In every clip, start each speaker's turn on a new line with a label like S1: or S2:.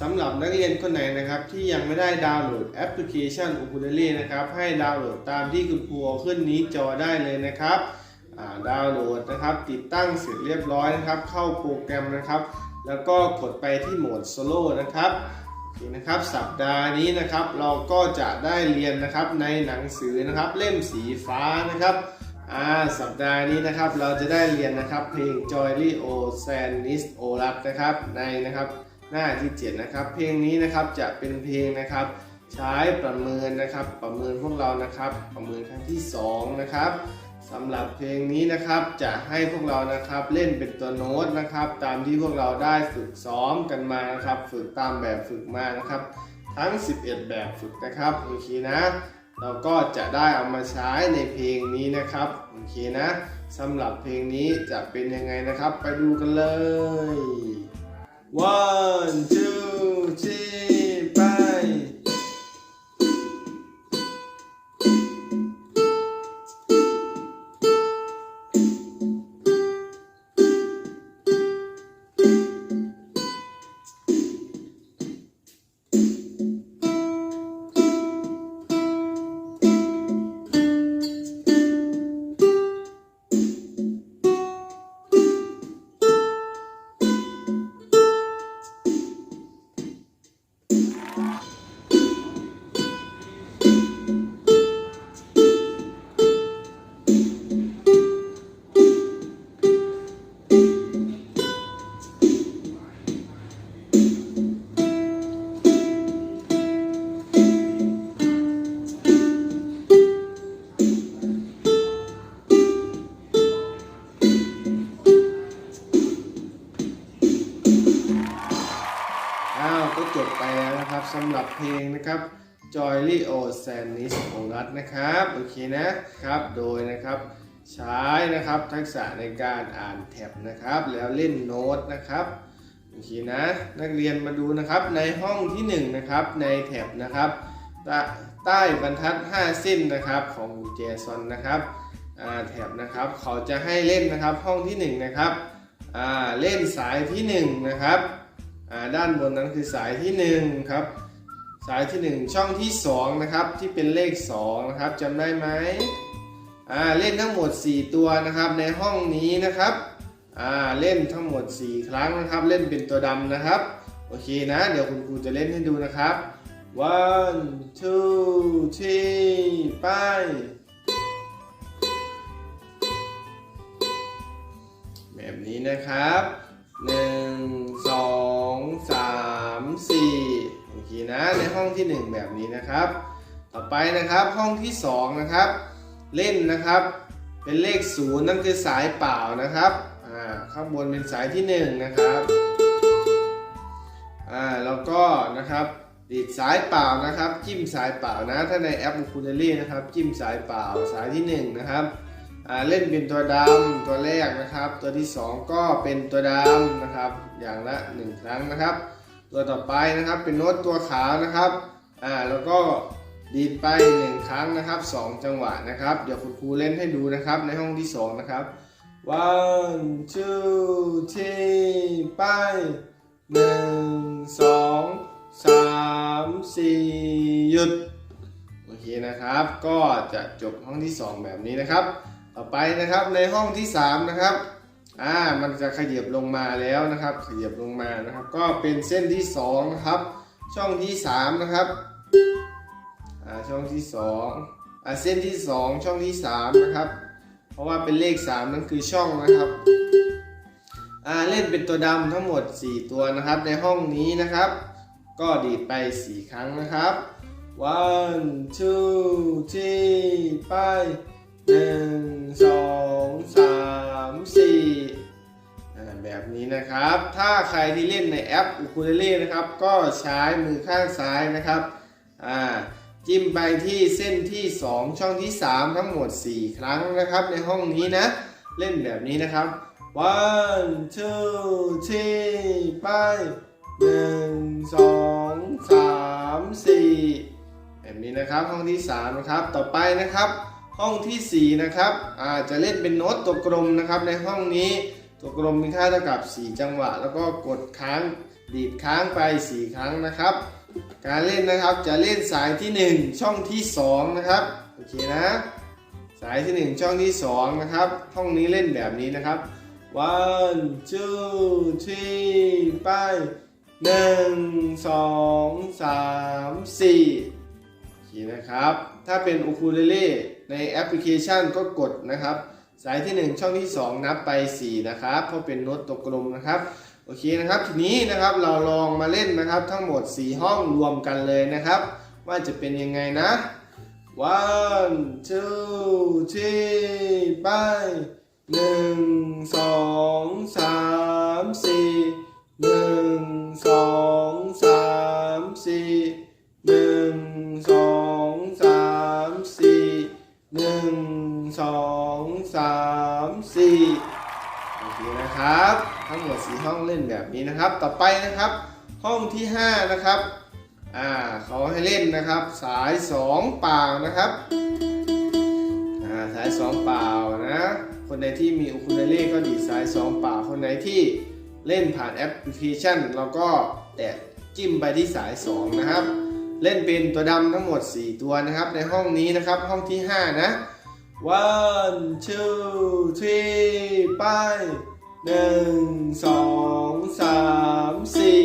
S1: สำหรับนักเรียนคนไหนนะครับที่ยังไม่ได้ดาวน์โหลดแอปพลิเคชันอูเดลี่นะครับให้ดาวน์โหลดตามที่คุณครูเอาขึ้นนี้จอได้เลยนะครับดาวน์โหลดนะครับ ติดตั้งเสร็จเรียบร้อยนะครับ เข้าโปรแกรมนะครับ แล้วก็กดไปที่โหมดโซโล่นะครับนะครับสัปดาห์นี้นะครับเราก็จะได้เรียนนะครับในหนังสือนะครับเล่มสีฟ้านะครับอ่าสัปดาห์นี้นะครับเราจะได้เรียนนะครับเพลง Joy l y O San i s o l a p นะครับในนะครับ หน้าที่ 7 นะครับ เพลงนี้นะครับจะเป็นเพลงนะครับ ใช้ประเมินนะครับ ประเมินพวกเรานะครับ ประเมินครั้งที่ 2 นะครับสำหรับเพลงนี้นะครับจะให้พวกเรานะครับเล่นเป็นตัวโน้ตนะครับ ตามที่พวกเราได้ฝึกซ้อมกันมานะครับ ฝึกตามแบบฝึกมานะครับ ทั้ง 11 แบบฝึกนะครับโอเคนะเราก็จะได้เอามาใช้ในเพลงนี้นะครับโอเคนะสำหรับเพลงนี้จะเป็นยังไงนะครับ ไปดูกันเลย one two three จบไปแล้วนะครับสำหรับเพลงนะครับ Joy l y O Sanis ของรัฐนะครับโอเคนะครับโดยนะครับใช้นะครับทักษะในการอ่านแท็บนะครับ แล้วเล่นโน้ตนะครับโอเคนะนักเรียนมาดูนะครับในห้องที่1นะครับในแท็บนะครับใต้บรรทัด5เส้นนะครับของเจซอนนะครับแท็บนะครับเขาจะให้เล่นนะครับห้องที่1นะครับเล่นสายที่1นะครับ ด้านบนนั้นคือสายที่1ครับสายที่ 1 ช่องที่2นะครับที่เป็นเลข2นะครับจำได้ไหมเล่นทั้งหมด 4 ตัวนะครับในห้องนี้นะครับเล่นทั้งหมด 4 ครั้งนะครับ เล่นเป็นตัวดำนะครับ โอเคนะ เดี๋ยวคุณครูจะเล่นให้ดูนะครับ one two three ไปแบบนี้นะครับ หนึ่งสองสามสี่โอเคนะในห้องที่หนึ่งแบบนี้นะครับ ต่อไปนะครับห้องที่สองนะครับ เล่นนะครับ เป็นเลขศูนย์นั่นคือสายเปล่านะครับอ่าข้างบนเป็นสายที่หนึ่งนะครับอ่าแล้วก็นะครับดีดสายเปล่านะครับ จิ้มสายเปล่านะ ถ้าในแอป u ู l เ l ่นะครับ จิ้มสายเปล่าสายที่หนึ่งนะครับ เล่นเป็นตัวดำตัวแรกนะครับ ตัวที่ 2 ก็เป็นตัวดำนะครับ อย่างละ 1 ครั้งนะครับ ตัวต่อไปนะครับเป็นโน้ตตัวขาวนะครับอ่าแล้วก็ดีดไป 1 ครั้งนะครับ 2 จังหวะนะครับ เดี๋ยวคุณครูเล่นให้ดูนะครับในห้องที่ 2 นะครับ one two three ไปหนึ่งสองสามสี่หยุด โอเคนะครับ ก็จะจบห้องที่ 2 แบบนี้นะครับ ต่อไปนะครับในห้องที่ 3 นะครับอ่ามันจะขยับลงมาแล้วนะครับ ขยับลงมานะครับ ก็เป็นเส้นที่2นะครับช่องที่ 3 นะครับอ่าช่องที่2อ่าเส้นที่ 2 ช่องที่ 3 นะครับ เพราะว่าเป็นเลข 3 นั่นคือช่องนะครับอ่าเล่นเป็นตัวดำทั้งหมด 4 ตัวนะครับ ในห้องนี้นะครับ ก็ดีดไป 4 ครั้งนะครับ one two three ไป หนึ่งสองสามสี่อ่าแบบนี้นะครับ ถ้าใครที่เล่นในแอป u คูเลเล่นะครับ ก็ใช้มือข้างซ้ายนะครับอ่าจิ้มไปที่เส้นที่ 2 ช่องที่ 3 ทั้งหมด 4 ครั้งนะครับ ในห้องนี้นะ เล่นแบบนี้นะครับ one two three ไปหนึ่งสองสามสี่แบบนี้นะครับห้องที่สามนะครับ ต่อไปนะครับ ห้องที่สี่นะครับอาจะเล่นเป็นโน้ตตัวกลมนะครับในห้องนี้ตัวกลมมีค่าเท่ากับ 4 จังหวะ แล้วก็กดค้างดีดค้างไป 4 ครั้งนะครับ การเล่นนะครับจะเล่นสายที่ 1 ช่องที่ 2 นะครับโอเคนะ สายที่ 1 ช่องที่ 2 นะครับ ห้องนี้เล่นแบบนี้นะครับ one two three ไปหนึ่งสองสามสี่โอเคนะครับ ถ้าเป็นอูคูเลเล่ ในแอปพลิเคชันก็กดนะครับ สายที่ 1 ช่องที่ 2 นับไป 4 นะครับ เพราะเป็นโน้ตตัวกลมนะครับโอเคนะครับทีนี้นะครับเราลองมาเล่นนะครับทั้งหมด 4 ห้องรวมกันเลยนะครับ ว่าจะเป็นยังไงนะ one two three ไปหนึ่งสองสามสี่หนึ่งสอง นะครับ ทั้งหมดสี่ห้องเล่นแบบนี้นะครับ ต่อไปนะครับ ห้องที่ห้านะครับอ่าเขาให้เล่นนะครับ สายสองเปล่านะครับอ่าสายสองเปล่านะคนไหนที่มีอุคูเลเล่ก็ดีสายสองเปล่า คนไหนที่เล่นผ่านแอปพลิเคชันเราก็แตะจิ้มไปที่สายสองนะครับ เล่นเป็นตัวดำทั้งหมด 4 ตัวนะครับ ในห้องนี้นะครับห้องที่ 5 นะ one two three ไป หนึ่งสองสามสี่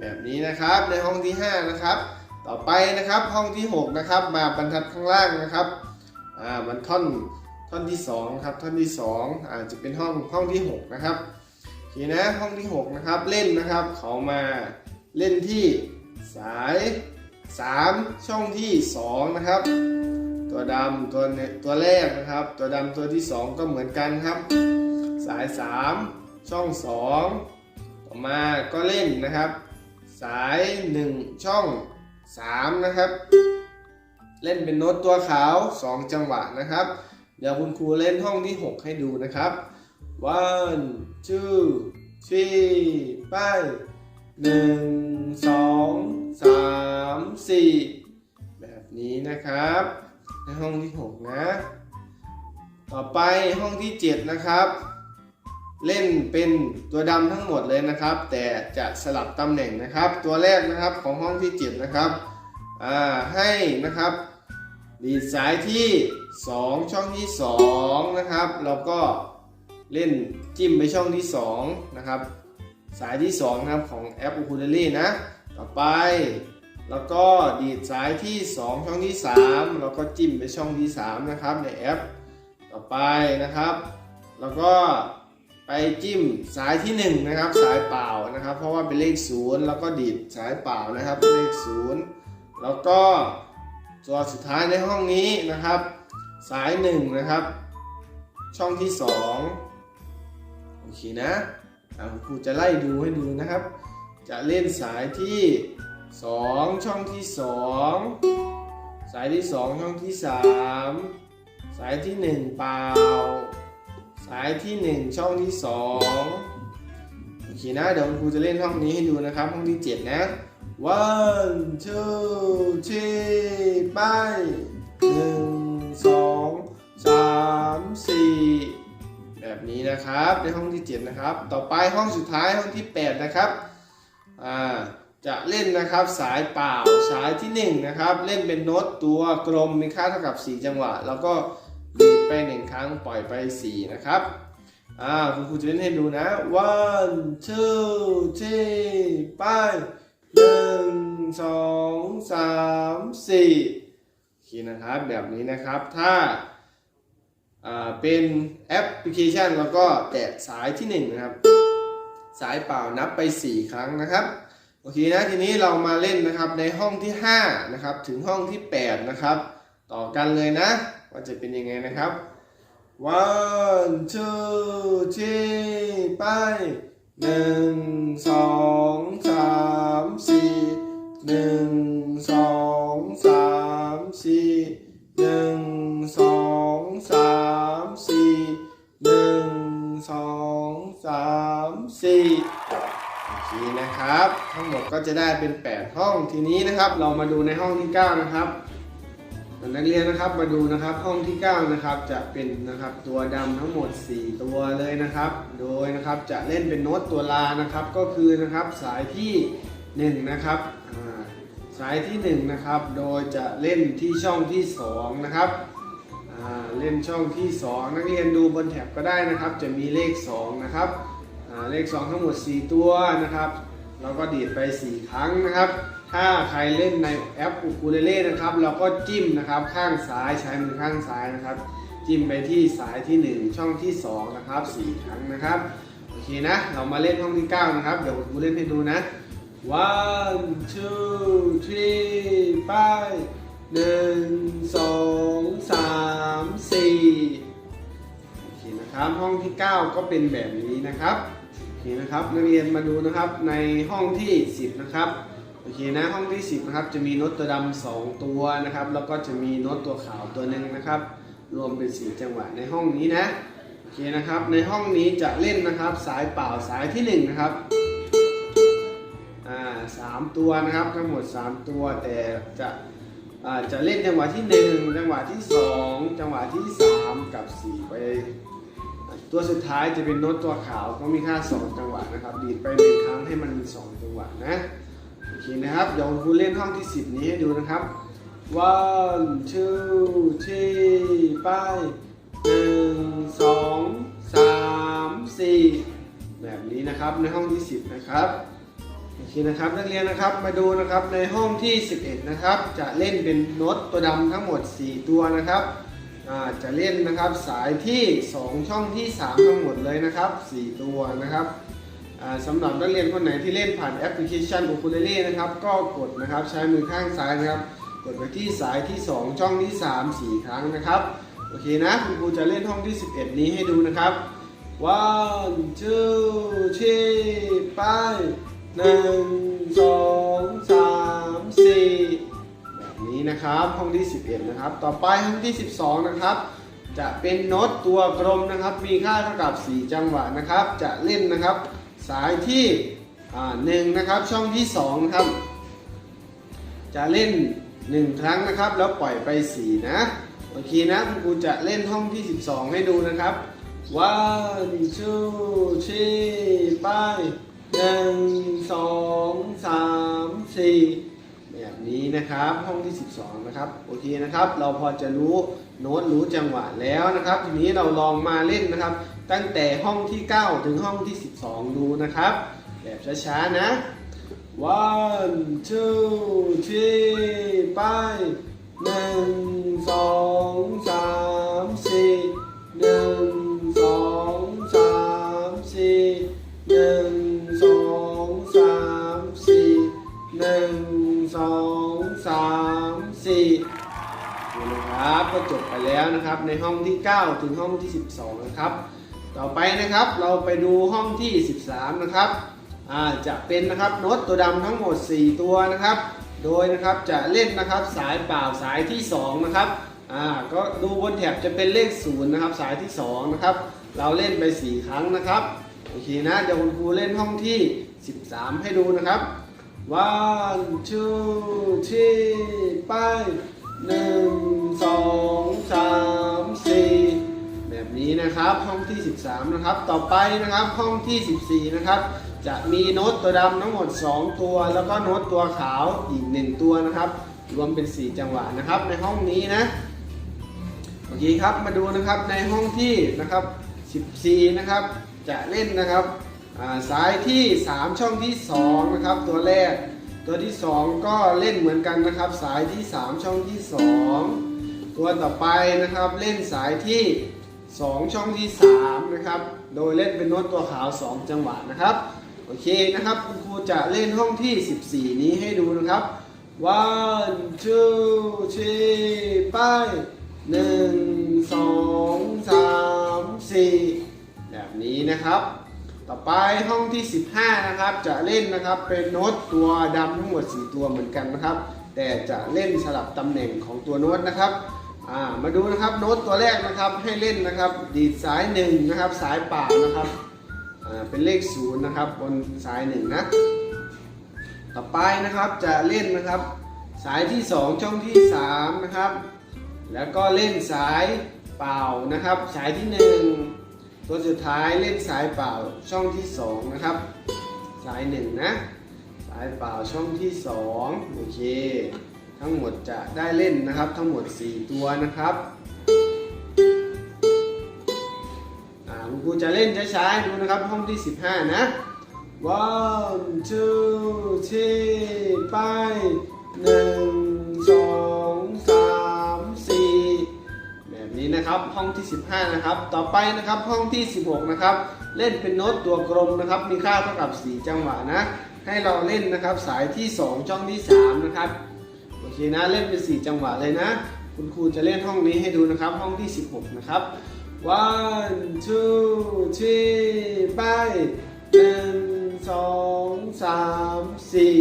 S1: แบบนี้นะครับในห้องที่ 5 นะครับ ต่อไปนะครับห้องที่ 6 นะครับ มาบรรทัดข้างล่างนะครับอ่ามันท่อนท่อนที่2ครับท่อนที่2อาจจะเป็นห้องห้องที่ 6 นะครับโอเคนะห้องที่ 6 นะครับเล่นนะครับเขามาเล่นที่สาย 3 ช่องที่ 2 นะครับ ตัวดำตัวเนตตัวแรกนะครับ ตัวดำตัวที่ 2 ก็เหมือนกันครับ สาย 3 ช่อง 2 ต่อมาก็เล่นนะครับ สาย 1 ช่อง 3 นะครับ เล่นเป็นโน้ตตัวขาว 2 จังหวะนะครับ เดี๋ยวคุณครูเล่นห้องที่ 6 ให้ดูนะครับ one two three ไปหนึ่งสองสามสี่แบบนี้นะครับในห้องที่ 6 นะ ต่อไปห้องที่ 7 นะครับ เล่นเป็นตัวดำทั้งหมดเลยนะครับ แต่จะสลับตำแหน่งนะครับ ตัวแรกนะครับของห้องที่7นะครับให้นะครับดีดสายที่ 2 ช่องที่2นะครับแล้วก็เล่นจิ้มไปช่องที่2นะครับสายที่2นะครับของแอป Ukulele นะต่อไป แล้วก็ดีดสายที่ 2 ช่องที่ 3 แล้วก็จิ้มไปช่องที่ 3 นะครับในแอป ต่อไปนะครับ แล้วก็ ไปจิ้มสายที่1นะครับ สายเปล่านะครับ เพราะว่าเป็นเลข0แล้วก็ดีดสายเปล่านะครับเลข0แล้วก็ตัวสุดท้ายในห้องนี้นะครับ สาย1นะครับ ช่องที่2โอเคนะอะครูจะไล่ดูให้ดูนะครับ จะเล่นสายที่ 2 ช่องที่ 2 สายที่ 2 ช่องที่ 3 สายที่ 1 เปล่า สายที่ 1 ช่องที่2โอเคนะ เดี๋ยวครูจะเล่นห้องนี้ให้ดูนะครับ ห้องที่ 7 นะ one two three ไปหนึ่งสองสามสี่แบบนี้นะครับในห้องที่ 7 นะครับ ต่อไปห้องสุดท้ายห้องที่ 8 นะครับอ่าจะเล่นนะครับสายเปล่าสายที่ 1 นะครับ เล่นเป็นโน้ตตัวกลมมีค่าเท่ากับ 4 จังหวะ แล้วก็ ดีดไป1ครั้งปล่อยไป 4 นะครับอ่าคุณครูจะเล่นให้ดูนะ one two three ไปหนึ่งสองสามสี่โอเคนะครับแบบนี้นะครับถ้าอ่าเป็นแอปพลิเคชันแล้วก็แตะสายที่ 1 นะครับ สายเปล่านับไป 4 ครั้งนะครับ โอเคนะทีนี้เรามาเล่นนะครับในห้องที่ 5 นะครับ ถึงห้องที่ 8 นะครับ ต่อกันเลยนะ ว่าจะเป็นยังไงนะครับ one two three ไปหนึ่งสองสามสี่หนึ่งสองสามสี่หนึ่งสองสามสี่หนึ่งสองสามสี่โอเคนี่นะครับ ทั้งหมดก็จะได้เป็น 8 ห้องทีนี้นะครับ เรามาดูในห้องที่ 9 นะครับ นักเรียนนะครับมาดูนะครับห้องที่ 9 นะครับจะเป็นนะครับตัวดำทั้งหมด 4 ตัวเลยนะครับ โดยนะครับจะเล่นเป็นโน้ตตัวลานะครับ ก็คือนะครับสายที่1นะครับสายที่1นะครับโดยจะเล่นที่ช่องที่2นะครับเล่นช่องที่ 2 นักเรียนดูบนแท็บก็ได้นะครับ จะมีเลข2นะครับเลข 2 ทั้งหมด 4 ตัวนะครับ เราก็ดีดไป 4 ครั้งนะครับ ถ้าใครเล่นในแอปอูคูเลเล่นะครับ เราก็จิ้มนะครับข้างซ้ายใช้มือข้างซ้ายนะครับ จิ้มไปที่สายที่ 1 ช่องที่ 2 นะครับ 4 ครั้งนะครับ โอเคนะ เรามาเล่นห้องที่ 9 นะครับ เดี๋ยวครูเล่นให้ดูนะ one two three ไปหนึ่งสองสามสี่โอเคนะครับ ห้องที่ 9 ก็เป็นแบบนี้นะครับ โอเคนะครับ นักเรียนมาดูนะครับในห้องที่ 10 นะครับ โอเคนะห้องที่ 10นะครับจะมีโน้ตตัวดำสองตัวนะครับ แล้วก็จะมีโน้ตตัวขาวตัวหนึ่งนะครับ รวมเป็นสีจังหวะในห้องนี้นะโอเคนะครับ ในห้องนี้จะเล่นนะครับสายเปล่าสายที่ 1 นะครับอ่าสามตัวนะครับทั้งหมด 3 ตัวแต่จะอ่าจะเล่นจังหวะที่ 1 จังหวะที่ 2 จังหวะที่ 3 กับ 4 ไป ตัวสุดท้ายจะเป็นโน้ตตัวขาวก็มีค่า 2 จังหวะนะครับ ดีดไปหนึ่งครั้งให้มัน 2 จังหวะนะ อเคนะครับ เดี๋ยวครูเล่นห้องที่ 10 นี้ให้ดูนะครับ one two three ไปหนึ่งสองสามสี่แบบนี้นะครับในห้องที่ 10 นะครับโอเคนะครับนักเรียนนะครับมาดูนะครับในห้องที่ 11 นะครับ จะเล่นเป็นโน้ตตัวดำทั้งหมด 4 ตัวนะครับจะเล่นนะครับสายที่ 2 ช่องที่ 3 ทั้งหมดเลยนะครับ 4 ตัวนะครับ สำหรับนักเรียนคนไหนที่เล่นผ่านแอปพลิเคชัน u k u l e l e นะครับ ก็กดนะครับใช้มือข้างซ้ายนะครับ กดไปที่สายที่ 2 ช่องที่ 3 4 ครั้งนะครับโอเคนะคุณครูจะเล่นห้องที่ 11 นี้ให้ดูนะครับ one two three ไปหนึ่งสองสามสี่แบบนี้นะครับห้องที่ 11 นะครับ ต่อไปห้องที่ 12 นะครับ จะเป็นโน้ตตัวกลมนะครับ มีค่าเท่ากับ 4 จังหวะนะครับ จะเล่นนะครับ สายที่หนึ่งนะครับช่องที่2นะครับจะเล่น 1 ครั้งนะครับ แล้วปล่อยไป 4 นะ โอเคนะคุณครูจะเล่นห้องที่ 12 ให้ดูนะครับ one two three ไปหนึ่งสองสามสี่แบบนี้นะครับห้องที่ 12 นะครับ โอเคนะครับ เราพอจะรู้โน้ตรู้จังหวะแล้วนะครับ ทีนี้เราลองมาเล่นนะครับ ตั้งแต่ห้องที่ 9 ถึงห้องที่ 12 ดูนะครับ แบบช้าๆ นะ one two three ไปหนึ่งสองสามสี่หนึ่งสองสามสี่หนึ่งสองสามสี่หนึ่งสองสามสี่นี่นะครับก็จบไปแล้วนะครับในห้องที่ 9 ถึงห้องที่ 12 นะครับ ต่อไปนะครับเราไปดูห้องที่ 13 นะครับจะเป็นนะครับโน้ตตัวดำทั้งหมด 4 ตัวนะครับ โดยนะครับจะเล่นนะครับสายเปล่าสายที่ 2 นะครับก็ดูบนแถบจะเป็นเลข0นะครับสายที่ 2 นะครับ เราเล่นไป 4 ครั้งนะครับโอเคนะเดี๋ยวคุณครูเล่นห้องที่ 13 ให้ดูนะครับ one two three ไปหนึ่งสองสามสี่ นี้นะครับห้องที่ 13 นะครับ ต่อไปนะครับห้องที่ 14 นะครับ จะมีโน้ตตัวดำทั้งหมด 2 ตัว แล้วก็โน้ตตัวขาวอีก 1 ตัวนะครับ รวมเป็น 4 จังหวะนะครับ ในห้องนี้นะโอเคครับมาดูนะครับในห้องที่นะครับ14 นะครับจะเล่นนะครับสายที่ 3 ช่องที่ 2 นะครับ ตัวแรก ตัวที่ 2 ก็เล่นเหมือนกันนะครับ สายที่ 3 ช่องที่ 2 ตัวต่อไปนะครับเล่นสายที่ 2 ช่องที่ 3 นะครับ โดยเล่นเป็นโน้ตตัวขาว 2 จังหวะนะครับ โอเคนะครับ คุณครูจะเล่นห้องที่ 14 นี้ให้ดูนะครับ one two three ไปหนึ่งสองสามสี่แบบนี้นะครับ ต่อไปห้องที่ 15 นะครับ จะเล่นนะครับเป็นโน้ตตัวดำทั้งหมด 4 ตัวเหมือนกันนะครับ แต่จะเล่นสลับตำแหน่งของตัวโน้ตนะครับ มาดูนะครับโน้ตตัวแรกนะครับให้เล่นนะครับดีดสายหนึ่งนะครับสายเปล่านะครับเป็นเลขศูนย์นะครับบนสายหนึ่งนะต่อไปนะครับจะเล่นนะครับ สายที่ 2 ช่องที่3นะครับแล้วก็เล่นสายเปล่านะครับ สายที่ 1 ตัวสุดท้ายเล่นสายเปล่าช่องที่2นะครับสาย1นะสายเปล่าช่องที่2โอเค ทั้งหมดจะได้เล่นนะครับ ทั้งหมด 4 ตัวนะครับอ่าคุณครูจะเล่นช้าๆให้ดูนะครับห้องที่ 15 นะ one two three ไปหนึ่งสองสามสี่แบบนี้นะครับห้องที่ 15 นะครับ ต่อไปนะครับห้องที่ 16 นะครับ เล่นเป็นโน้ตตัวกลมนะครับ มีค่าเท่ากับ 4 จังหวะนะ ให้เราเล่นนะครับสายที่ 2 ช่องที่ 3 นะครับ โอเคนะเล่นเป็น 4 จังหวะเลยนะ คุณครูจะเล่นห้องนี้ให้ดูนะครับห้องที่ 16 นะครับ one two three ไปหนึ่งสองสามสี่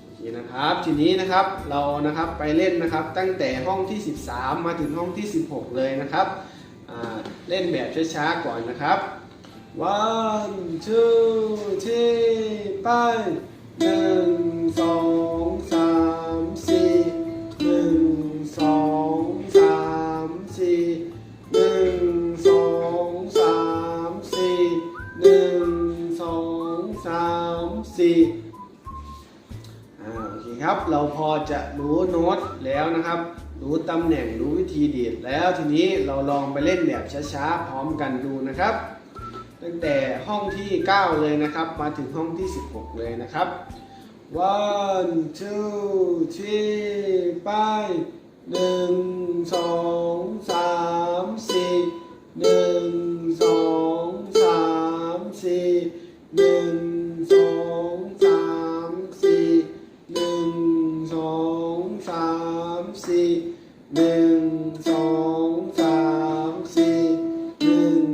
S1: โอเคนะครับทีนี้นะครับเรานะครับไปเล่นนะครับตั้งแต่ห้องที่ 13 มาถึงห้องที่ 16 เลยนะครับเล่นแบบช้าๆก่อนนะครับ one two three ไปหนึ่งสองสาม สองสามสี่หนึ่งสองสามสี่หนึ่งสองสามสี่อ่าโอเคครับเราพอจะรู้โน้ตแล้วนะครับ รู้ตำแหน่งรู้วิธีดีดแล้วทีนี้เราลองไปเล่นแบบช้าๆพร้อมกันดูนะครับตั้งแต่ห้องที่ 9 เลยนะครับ มาถึงห้องที่ 16 เลยนะครับ one two three ไป หนึ่งสองสามสี่หนึ่งสองสามสี่หนึ่งสองสามสี่หนึ่งสองสามสี่หนึ่งสองสามสี่หนึ่ง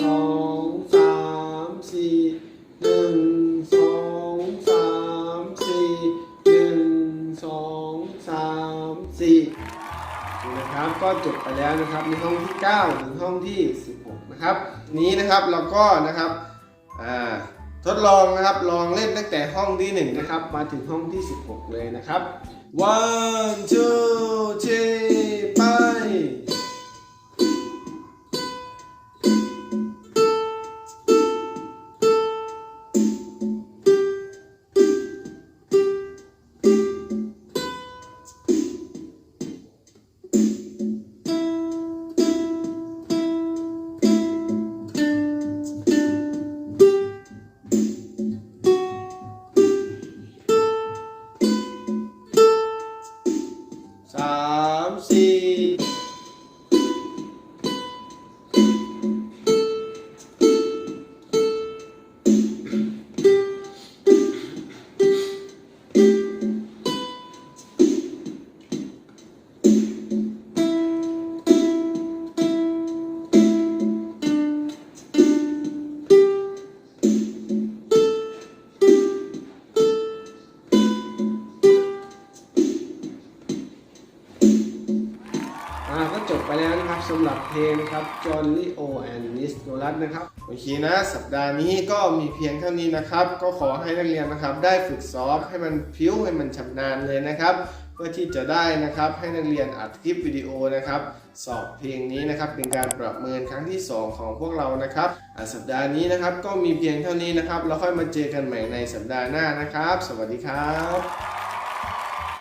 S1: สองสามสี่ นะครับ ก็จบไปแล้วนะครับในห้องที่ 9 ถึงห้องที่ 16 นะครับ นี้นะครับเราก็นะครับทดลองนะครับลองเล่นตั้งแต่ห้องที่ 1 นะครับ มาถึงห้องที่ 16 เลยนะครับ one two three ไป แล้วนะครับสำหรับเพลงนะครับ John Leo and Miss Dorat นะครับโอเคนะ สัปดาห์นี้ก็มีเพียงเท่านี้นะครับ ก็ขอให้นักเรียนนะครับ ได้ฝึกซ้อมให้มันพิ้วให้มันชำนาญเลยนะครับเพื่อที่จะได้นะครับให้นักเรียนอัดคลิปวิดีโอนะครับ สอบเพลงนี้นะครับ เป็นการประเมินครั้งที่ 2 ของพวกเรานะครับสัปดาห์นี้นะครับก็มีเพียงเท่านี้นะครับแล้วค่อยมาเจอกันใหม่ในสัปดาห์หน้านะครับ สวัสดีครับ